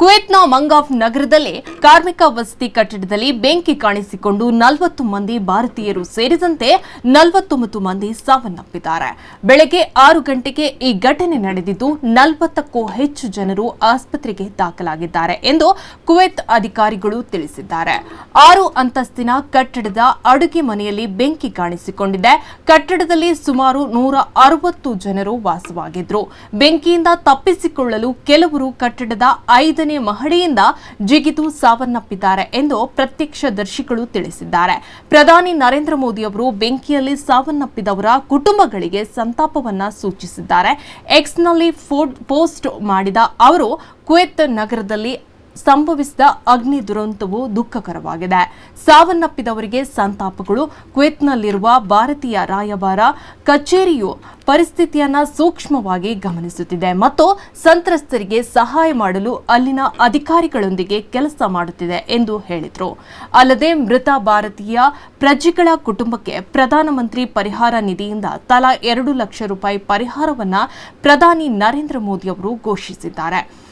ಕುವೈತ್ನ ಮಂಗಾಫ್ ನಗರದಲ್ಲಿ ಕಾರ್ಮಿಕ ವಸತಿ ಕಟ್ಟಡದಲ್ಲಿ ಬೆಂಕಿ ಕಾಣಿಸಿಕೊಂಡು ನಲವತ್ತು ಮಂದಿ ಭಾರತೀಯರು ಸೇರಿದಂತೆ ನಲವತ್ತೊಂಬತ್ತು ಮಂದಿ ಸಾವನ್ನಪ್ಪಿದ್ದಾರೆ. ಬೆಳಗ್ಗೆ ಆರು ಗಂಟೆಗೆ ಈ ಘಟನೆ ನಡೆದಿದ್ದು ನಲವತ್ತಕ್ಕೂ ಹೆಚ್ಚು ಜನರು ಆಸ್ಪತ್ರೆಗೆ ದಾಖಲಾಗಿದ್ದಾರೆ ಎಂದು ಕುವೈತ್ ಅಧಿಕಾರಿಗಳು ತಿಳಿಸಿದ್ದಾರೆ. ಆರು ಅಂತಸ್ತಿನ ಕಟ್ಟಡದ ಅಡುಗೆ ಮನೆಯಲ್ಲಿ ಬೆಂಕಿ ಕಾಣಿಸಿಕೊಂಡಿದೆ. ಕಟ್ಟಡದಲ್ಲಿ ಸುಮಾರು ನೂರ ಅರವತ್ತು ಜನರು ವಾಸವಾಗಿದ್ರು. ಬೆಂಕಿಯಿಂದ ತಪ್ಪಿಸಿಕೊಳ್ಳಲು ಕೆಲವರು ಕಟ್ಟಡದ ಐದನೇ ಮಹಡಿಯಿಂದ ಜಿಗಿದು ಸಾವನ್ನಪ್ಪಿದ್ದಾರೆ ಎಂದು ಪ್ರತ್ಯಕ್ಷದರ್ಶಿಗಳು ತಿಳಿಸಿದ್ದಾರೆ. ಪ್ರಧಾನಿ ನರೇಂದ್ರ ಮೋದಿ ಅವರು ಬೆಂಕಿಯಲ್ಲಿ ಸಾವನ್ನಪ್ಪಿದವರ ಕುಟುಂಬಗಳಿಗೆ ಸಂತಾಪವನ್ನ ಸೂಚಿಸಿದ್ದಾರೆ. ಎಕ್ಸ್ನಲ್ಲಿ ಪೋಸ್ಟ್ ಮಾಡಿದ ಅವರು ಕುವೆತ್ ನಗರದಲ್ಲಿ ಸಂಭವಿಸಿದ ಅಗ್ನಿ ದುರಂತವು ದುಃಖಕರವಾಗಿದೆ. ಸಾವನ್ನಪ್ಪಿದವರಿಗೆ ಸಂತಾಪಗಳು. ಕ್ವೇತ್ನಲ್ಲಿರುವ ಭಾರತೀಯ ರಾಯಭಾರ ಕಚೇರಿಯು ಪರಿಸ್ಥಿತಿಯನ್ನು ಸೂಕ್ಷ್ಮವಾಗಿ ಗಮನಿಸುತ್ತಿದೆ ಮತ್ತು ಸಂತ್ರಸ್ತರಿಗೆ ಸಹಾಯ ಮಾಡಲು ಅಲ್ಲಿನ ಅಧಿಕಾರಿಗಳೊಂದಿಗೆ ಕೆಲಸ ಮಾಡುತ್ತಿದೆ ಎಂದು ಹೇಳಿದರು. ಅಲ್ಲದೆ ಮೃತ ಭಾರತೀಯ ಪ್ರಜೆಗಳ ಕುಟುಂಬಕ್ಕೆ ಪ್ರಧಾನಮಂತ್ರಿ ಪರಿಹಾರ ನಿಧಿಯಿಂದ ತಲಾ ಎರಡು ಲಕ್ಷ ರೂಪಾಯಿ ಪರಿಹಾರವನ್ನು ಪ್ರಧಾನಿ ನರೇಂದ್ರ ಮೋದಿ ಅವರು ಘೋಷಿಸಿದ್ದಾರೆ.